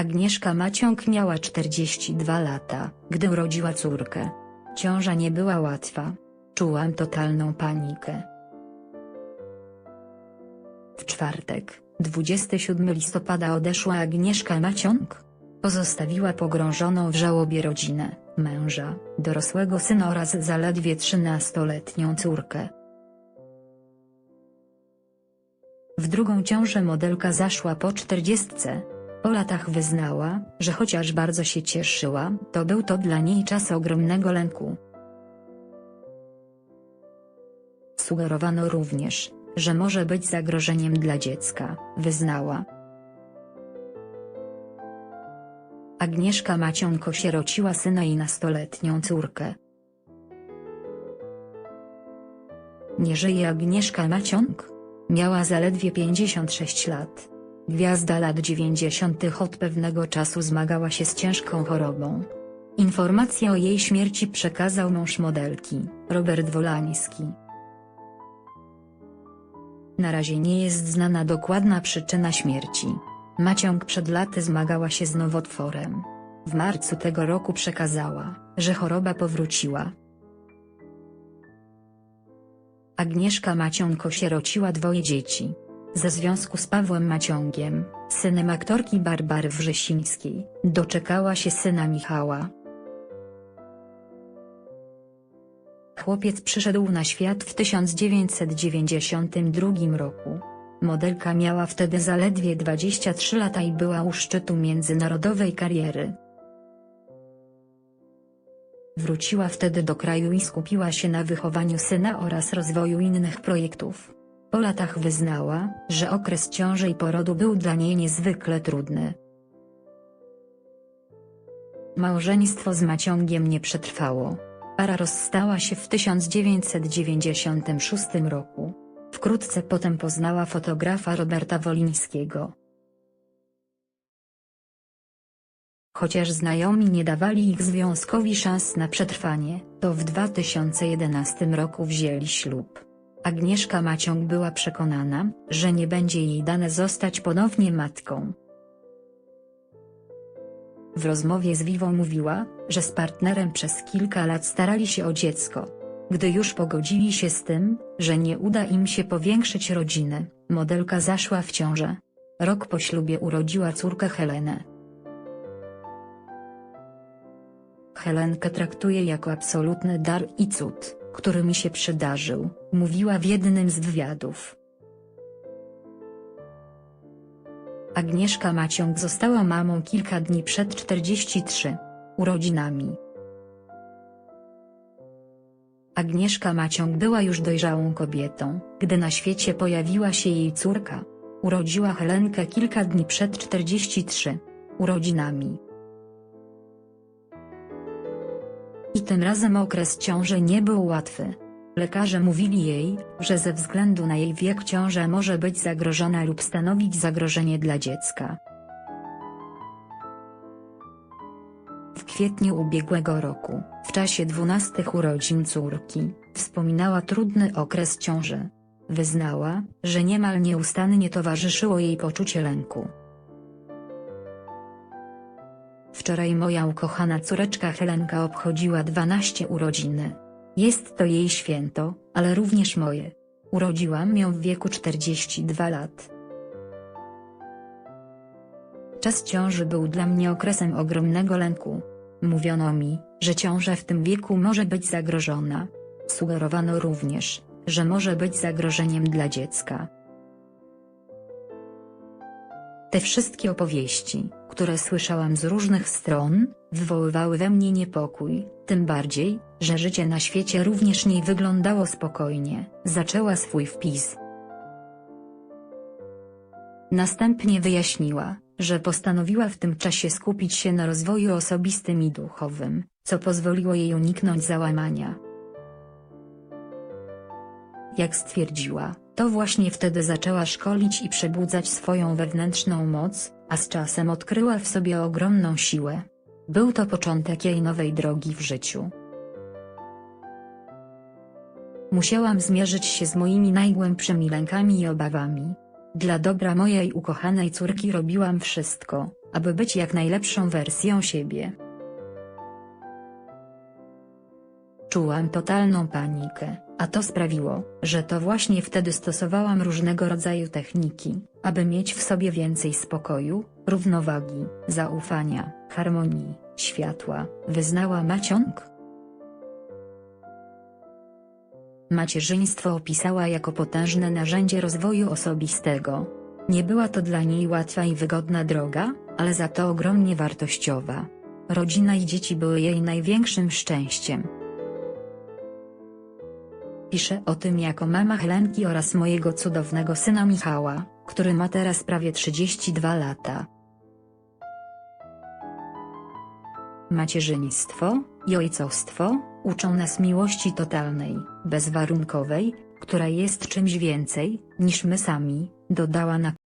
Agnieszka Maciąg miała 42 lata, gdy urodziła córkę. Ciąża nie była łatwa. Czułam totalną panikę. W czwartek, 27 listopada odeszła Agnieszka Maciąg. Pozostawiła pogrążoną w żałobie rodzinę, męża, dorosłego syna oraz zaledwie 13-letnią córkę. W drugą ciążę modelka zaszła po czterdziestce. Po latach wyznała, że chociaż bardzo się cieszyła, to był to dla niej czas ogromnego lęku. Sugerowano również, że może być zagrożeniem dla dziecka, wyznała. Agnieszka Maciąg osierociła syna i nastoletnią córkę. Nie żyje Agnieszka Maciąg? Miała zaledwie 56 lat. Gwiazda lat 90. od pewnego czasu zmagała się z ciężką chorobą. Informację o jej śmierci przekazał mąż modelki, Robert Wolański. Na razie nie jest znana dokładna przyczyna śmierci. Maciąg przed laty zmagała się z nowotworem. W marcu tego roku przekazała, że choroba powróciła. Agnieszka Maciąg osierociła dwoje dzieci. Ze związku z Pawłem Maciągiem, synem aktorki Barbary Wrzesińskiej, doczekała się syna Michała. Chłopiec przyszedł na świat w 1992 roku. Modelka miała wtedy zaledwie 23 lata i była u szczytu międzynarodowej kariery. Wróciła wtedy do kraju i skupiła się na wychowaniu syna oraz rozwoju innych projektów. Po latach wyznała, że okres ciąży i porodu był dla niej niezwykle trudny. Małżeństwo z Maciągiem nie przetrwało. Para rozstała się w 1996 roku. Wkrótce potem poznała fotografa Roberta Wolińskiego. Chociaż znajomi nie dawali ich związkowi szans na przetrwanie, to w 2011 roku wzięli ślub. Agnieszka Maciąg była przekonana, że nie będzie jej dane zostać ponownie matką. W rozmowie z Vivo mówiła, że z partnerem przez kilka lat starali się o dziecko. Gdy już pogodzili się z tym, że nie uda im się powiększyć rodziny, modelka zaszła w ciążę. Rok po ślubie urodziła córkę Helenę. Helenkę traktuje jako absolutny dar i cud, który mi się przydarzył, mówiła w jednym z wywiadów. Agnieszka Maciąg została mamą kilka dni przed 43 urodzinami. Agnieszka Maciąg była już dojrzałą kobietą, gdy na świecie pojawiła się jej córka. Urodziła Helenkę kilka dni przed 43 urodzinami. Tym razem okres ciąży nie był łatwy. Lekarze mówili jej, że ze względu na jej wiek ciąża może być zagrożona lub stanowić zagrożenie dla dziecka. W kwietniu ubiegłego roku, w czasie dwunastych urodzin córki, wspominała trudny okres ciąży. Wyznała, że niemal nieustannie towarzyszyło jej poczucie lęku. Wczoraj moja ukochana córeczka Helenka obchodziła 12 urodziny. Jest to jej święto, ale również moje. Urodziłam ją w wieku 42 lat. Czas ciąży był dla mnie okresem ogromnego lęku. Mówiono mi, że ciąża w tym wieku może być zagrożona. Sugerowano również, że może być zagrożeniem dla dziecka. Te wszystkie opowieści, które słyszałam z różnych stron, wywoływały we mnie niepokój, tym bardziej, że życie na świecie również nie wyglądało spokojnie, zaczęła swój wpis. Następnie wyjaśniła, że postanowiła w tym czasie skupić się na rozwoju osobistym i duchowym, co pozwoliło jej uniknąć załamania. Jak stwierdziła, to właśnie wtedy zaczęła szkolić i przebudzać swoją wewnętrzną moc, a z czasem odkryła w sobie ogromną siłę. Był to początek jej nowej drogi w życiu. Musiałam zmierzyć się z moimi najgłębszymi lękami i obawami. Dla dobra mojej ukochanej córki robiłam wszystko, aby być jak najlepszą wersją siebie. Czułam totalną panikę, a to sprawiło, że to właśnie wtedy stosowałam różnego rodzaju techniki, aby mieć w sobie więcej spokoju, równowagi, zaufania, harmonii, światła, wyznała Maciąg. Macierzyństwo opisała jako potężne narzędzie rozwoju osobistego. Nie była to dla niej łatwa i wygodna droga, ale za to ogromnie wartościowa. Rodzina i dzieci były jej największym szczęściem. Piszę o tym jako mama Helenki oraz mojego cudownego syna Michała, który ma teraz prawie 32 lata. Macierzyństwo i ojcostwo uczą nas miłości totalnej, bezwarunkowej, która jest czymś więcej niż my sami, dodała na